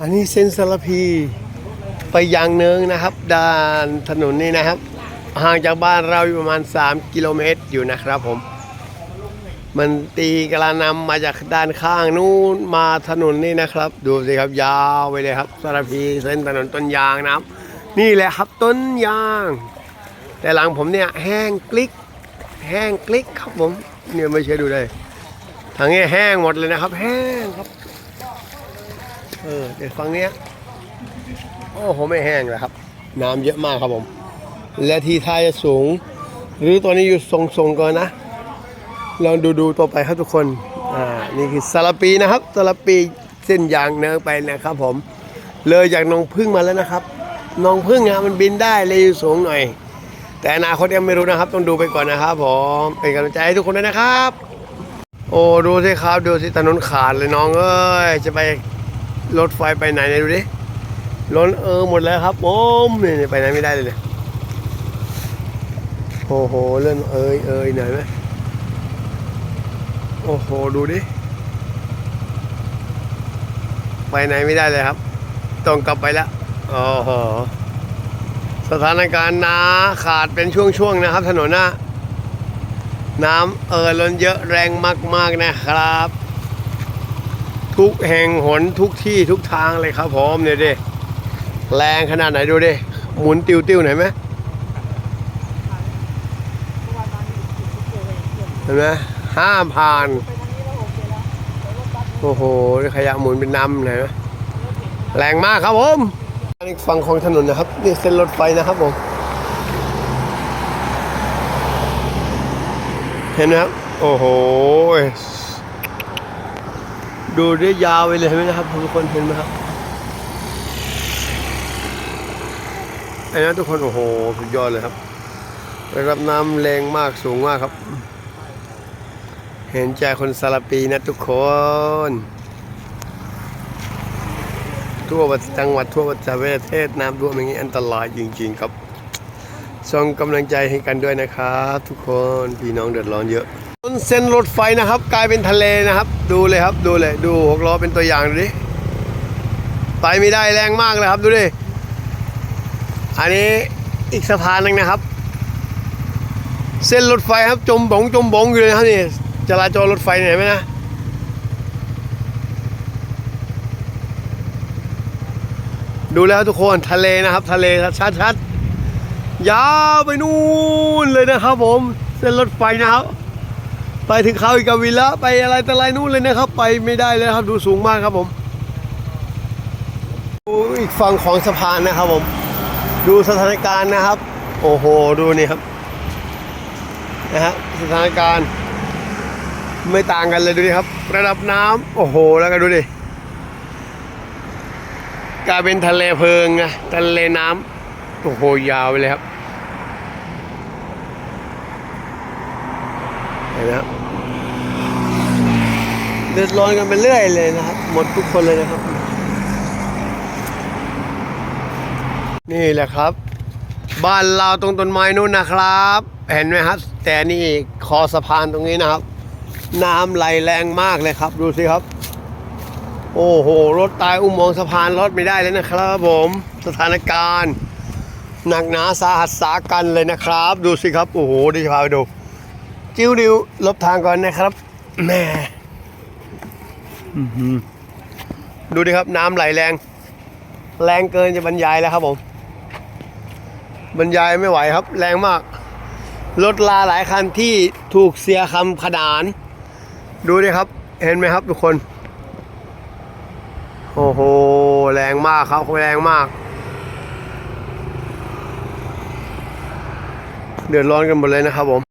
อันนี้เส้นสารพีไปยางเนิงนะครับ ด้านถนนนี้นะครับ ห่างจากบ้านเราอยู่ประมาณ 3 กิโลเมตรอยู่นะครับผม มันตีกระนำมาจากด้านข้างนู้นมาถนนนี่นะครับ ดูสิครับยาวไปเลยครับสารพีเส้นถนนต้นยางนะครับ นี่แหละครับต้นยาง แต่หลังผมเนี่ยแห้งกลิกแห้งกลิกครับผมเนี่ยไม่เชื่อดูเลยทางนี้แห้งหมดเลยนะครับ แห้งครับ เออเดี๋ยวฝั่งเนี้ยโอ้โหไม่แห้งเลยครับ น้ำเยอะมากครับผม และที่ท่าจะสูง หรือตัวนี้อยู่ทรงๆก่อนนะ ลองดูดูตัวไปครับทุกคน อ่า นี่คือซาลาปีนะครับซาลาปีเส้นยางเนื้อไปนะครับผม เลยจากนองพึ่งมาแล้วนะครับนองพึ่งนะมันบินได้เลยอยู่สูงหน่อย แต่อนาคตยังไม่รู้นะครับ ต้องดูไปก่อนนะครับผมเป็นกำลังใจให้ทุกคนด้วยนะครับ โอ้ดูสิครับดูสิถนนขาดเลยน้องเอ้ยจะไป รถไฟไปไหนเนี่ยดูดิล้นเออหมดแล้วครับผมนี่นี่ไปไหนไม่ได้เลยเนี่ยโอ้โหเลื่อนเอ้ยเอ้ยหน่อยไหมโอ้โหดูดิไปไหนไม่ได้เลยครับ ต้องกลับไปแล้วโอ้โหสถานการณ์น้าขาดเป็นช่วงๆนะครับ ถนนหน้า น้ำเอ่อล้นเยอะแรงมากๆนะครับ ทุกแห่งหนทุกที่ทุกทางเลยครับผมเนี่ยดิแรงขนาดไหนดูดิหมุนติวติวๆหนไหมเห็นไหมห้ามผ่าน โอ้โหขยะหมุนเป็นน้ำเลยนะแรงมากครับผมอีกฝั่งของถนนนะครับนี่เส้นรถไฟนะครับผมเห็นไหมครับโอ้โห ดูได้ยาวไปเลยเห็นไหมนะครับทุกคนเห็นไหมครับไอ้นั้นทุกคนโอ้โหสุดยอดเลยครับระดับน้ำแรงมากสูงมากครับ เห็นใจคนสารปีนะทุกคน ทั่วจังหวัดทั่วประเทศน้ำท่วมอย่างนี้อันตรายจริง ๆ ครับส่งกำลังใจให้กันด้วยนะครับ ทุกคนพี่น้องเดือดร้อนเยอะ เส้นรถไฟนะครับ กลายเป็นทะเลนะครับ ดูเลยครับดูเลยดูหกล้อเป็นตัวอย่างดูดิไปไม่ได้แรงมากเลยครับดูดิอันนี้อีกสะพานหนึงนะครับ เส้นรถไฟครับจมบงจมบงอยู่เลยนะครับนี่จราจรรถไฟเนี่ยเห็นไหมนะดูแล้วทุกคนทะเลนะครับทะเลชัดๆยาวไปนู่นเลยนะครับผม เส้นรถไฟนะครับ ไปถึงเขาอีกาวิละไปอะไรแต่ไรนู่นเลยนะครับ ไปไม่ได้เลยครับดูสูงมากครับผมดูอีกฝั่งของสะพานนะครับผม ดูสถานการณ์นะครับ โอ้โหดูนี่ครับนะฮะสถานการณ์ไม่ต่างกันเลยดูดิครับ ระดับน้ำโอ้โหแล้วก็ดูดิกลายเป็นทะเลเพลิงไงทะเลน้ำโอ้โหยาวไปเลยครับ ห็นไหมครับเดือดร้อนกันไปเรื่อยเลยนะครับ หมดทุกคนเลยนะครับ นี่แหละครับ บ้านเราตรงต้นไม้นู้นนะครับ เห็นไหมครับ แต่นี่คอสะพานตรงนี้นะครับ น้ำไหลแรงมากเลยครับ ดูสิครับ โอ้โห รถตายอุโมงค์สะพานรถไม่ได้เลยนะครับผมสถานการณ์ หนักหนาสาหัสสากันเลยนะครับ ดูสิครับ โอ้โหดิพาไปดู จิ้วดิวลบทางก่อนนะครับแหม่อื้อหือดูดิครับน้ำไหลแรง แรงเกินจะบรรยายแล้วครับผม บรรยายไม่ไหวครับ แรงมาก รถลาหลายคันที่ถูกเสียคำขนาน ดูดิครับ เห็นไหมครับทุกคน โอ้โห แรงมากครับแรงมาก เดือดร้อนกันหมดเลยนะครับผม